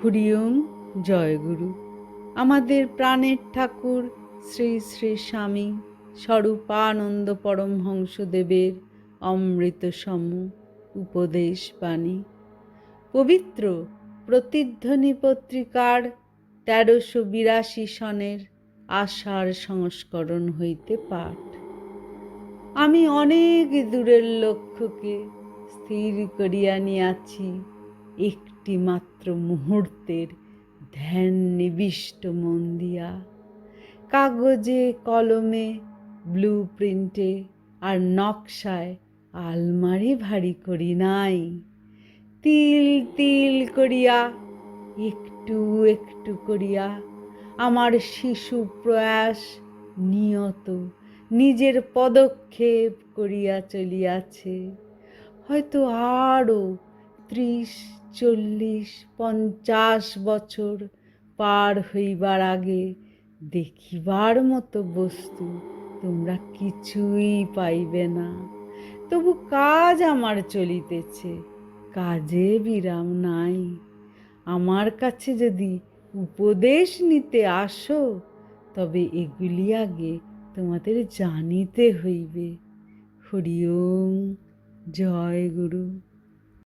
হরিওম জয়গুরু আমাদের প্রাণের ঠাকুর শ্রী শ্রী স্বামী স্বরূপানন্দ পরমহংসদেবের অমৃত সম উপদেশ বাণী। পবিত্র প্রতিধ্বনি পত্রিকার তেরোশো বিরাশি সনের আষাঢ় সংস্করণ হইতে পাঠ। আমি অনেক দূরের লক্ষ্যকে স্থির করিয়া নিয়াছি। একটি মাত্র মুহূর্তের ধ্যান নিবিষ্ট মন দিয়া। কাগজে, কলমে ব্লু প্রিন্টে আর নকশায় আলমারি ভারী করি নাই। তিল তিল করিয়া, একটু একটু করিয়া আমার শিশু প্রয়াস নিয়ত নিজের পদক্ষেপ করিয়া চলিয়াছে। হয়তো আরও ত্রিশ চল্লিশ, পঞ্চাশ বছর পার হইবার আগে দেখিবার মতো বস্তু তোমরা কিছুই পাইবে না। তবু কাজ আমার চলিতেছে, কাজে বিরাম নাই। আমার কাছে যদি উপদেশ নিতে আসো, তবে এগুলি আগে তোমাদের জানিতে হইবে। হরি ওম, জয় গুরু।